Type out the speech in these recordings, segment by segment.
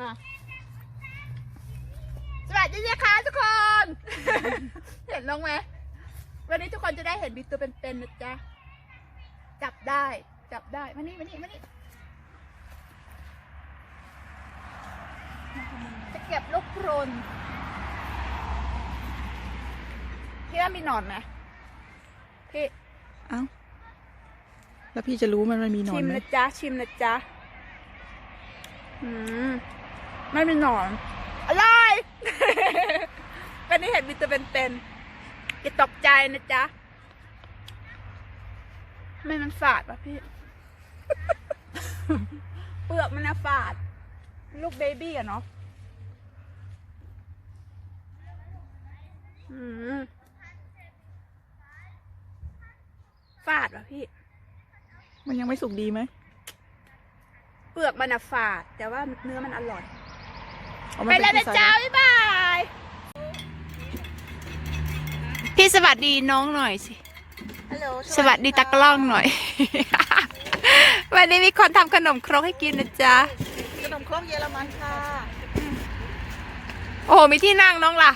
อะสวัสดีนะคะทุกคน เห็นน้องไหมวันนี้ทุกคนจะได้เห็นบิ๊กตัวเป็นๆนะจ๊ะ จับได้ จับได้ มานี่มานี่มานี่จะเก็บลูกโครนพี่ว่ามีหนอนไหมพี่เอ้า แล้วพี่จะรู้มันมันมีหนอชินมไหม นะจ๊ะ ชิมนะจ๊ะ อืม ไม่เป็นหนอนอร่อยวันนี้เห็นมีตัวเป็นๆอย่าตกใจนะจ๊ะ ไม่มันฝาดป่ะพี่ เปลือกมันนะฝาด ลูกเบบี้อะเนาะอืมฝาดป่ะพี่ มันยังไม่สุกดีไหม เปลือกมันอะฝาด แต่ว่าเนื้อมันอร่อยเอามา ไปแล้วเป็นะนจ๊ะพิซซ่บ๊ายบาย พี่สวัสดีน้องหน่อยสิฮัลโหลสวัสดีตากล้องหน่อย วันนี้มีคนทำขนมครกให้กินนะจ๊ะ ขนมครกเยอรมันค่ะ โอ้โหมีที่นั่งน้องล่ะ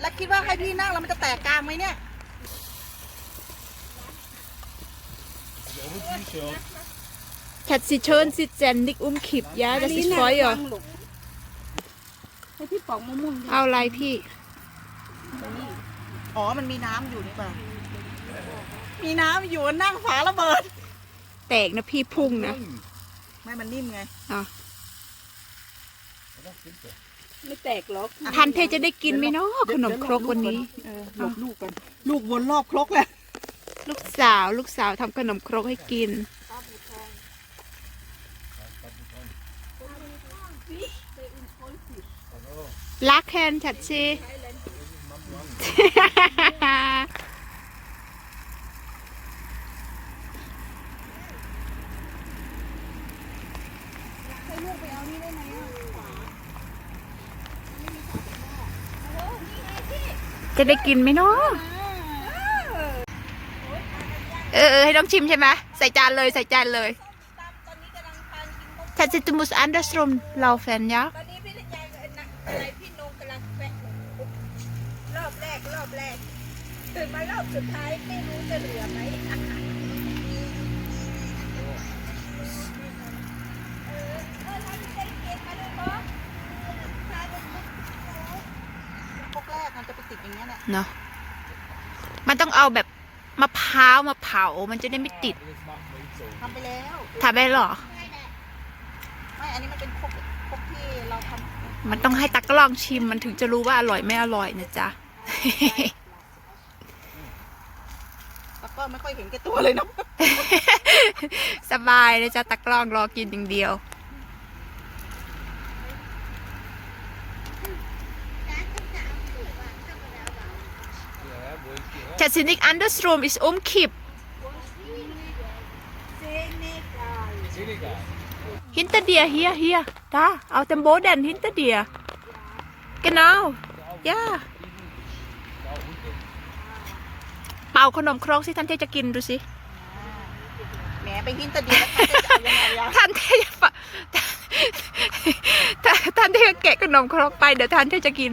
แล้วคิดว่าให้พี่นั่งแล้วมันจะแตกกลางไหมเนี่ย Herzlich schön Sie ständig umkippt, ja? Das ist Feuer. ให้พี่ปอกมะม่วงดิเอาอะไรพี่ อ๋อ มันมีน้ำอยู่นี่ป่ะ มีน้ำอยู่นั่งฝาระเบิด แตกนะพี่พุ่งนะ ไม่มันนิ่มไงอะไม่แตกหรอกทันเทจะได้กินไหมเนาะขนมครกวันนี้ เออหลบลูกกัน ลูกวนรอบครกเลยลูกสาว ลูกสาวทำขนมครกให้กิน ลักแคนฉัดชีจะได้กินไหมเนาะเออเออให้น้องชิมใช่ไหมใส่จานเลยใส่จานเลยทัซิตุมุสอันเดอร์สตรมลาแฟนยะตอนนี้พี่ธัญญากับนักอะไรพี่นงกำลังแปะร อบแรกรอบแรกตื่นมารอบสุดท้ายไม่รู้จะเหลือไหมอาหารเออเออทำใจเก็บมาเลยเนาะเป็นมุกครกแรกมันจะไปติดอย่างเงี้ยแหละเนาะมันต้องเอาแบบมะพร้าวมาเผา มันจะได้ไม่ติดทำไปแล้วทำได้หรอ ไม่ อันนี้มันเป็นครกครกที่เราทำมันต้องให้ตักลองชิมมันถึงจะรู้ว่าอร่อยไม่อร่อยนะจ๊ะ แล้วก็ไม่ค่อยเห็นแก่ตัวเลยเนาะสบายนะจ๊ะตักลองรอกินอย่างเดียว Das sind nicht andersrum, ist umkipp. เซเนกาล Hinter dir, hier, hier, da, auf dem Boden, hinter dir. Genau, ja. เป่าขนมครกสิท่านเทจะกินดูสิแหมไปหินแตะเดียวแล้วท่านจะเอายังไงอะท่านเทจะปะท่านท่านเทจะแกะขนมครกไปเดี๋ยวท่านเทจะกิน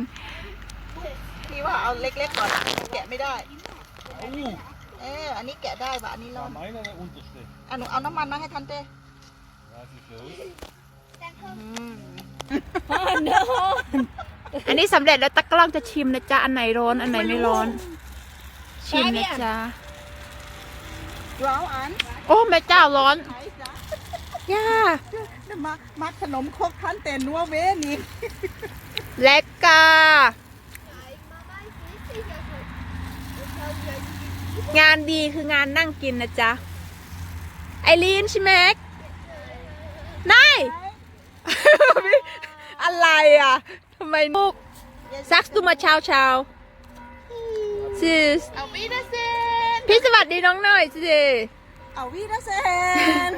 พี่ว่าเอาเล็กๆก่อนแกะไม่ได้เอออันนี้แกะได้ป่ะอันนี้ร้อน Meiner der unterste. อะหนูเอาน้ำมันมาให้ทันเต้ Was ist los? อันนี้สำเร็จแล้วตะกล้องจะชิมนะจ๊ะอันไหนร้อนอันไหนไม่ร้อน ชิมนะจ๊ะร้าวอันโอ้แม่เจ้าร้อนไหนจ๊ะย่ามามาขนมครกทันแต่นัวเวนี่เล็กกางานดีคืองานนั่งกินนะจ๊ะ ไอรีนใช่ไหมนายอะไรอะทำไมลูกซักตูมาเช้าเช้าซิ สเอาวีดาเซนพี่สวัสดีน้องหน่อยสิ เอาวีดาเซน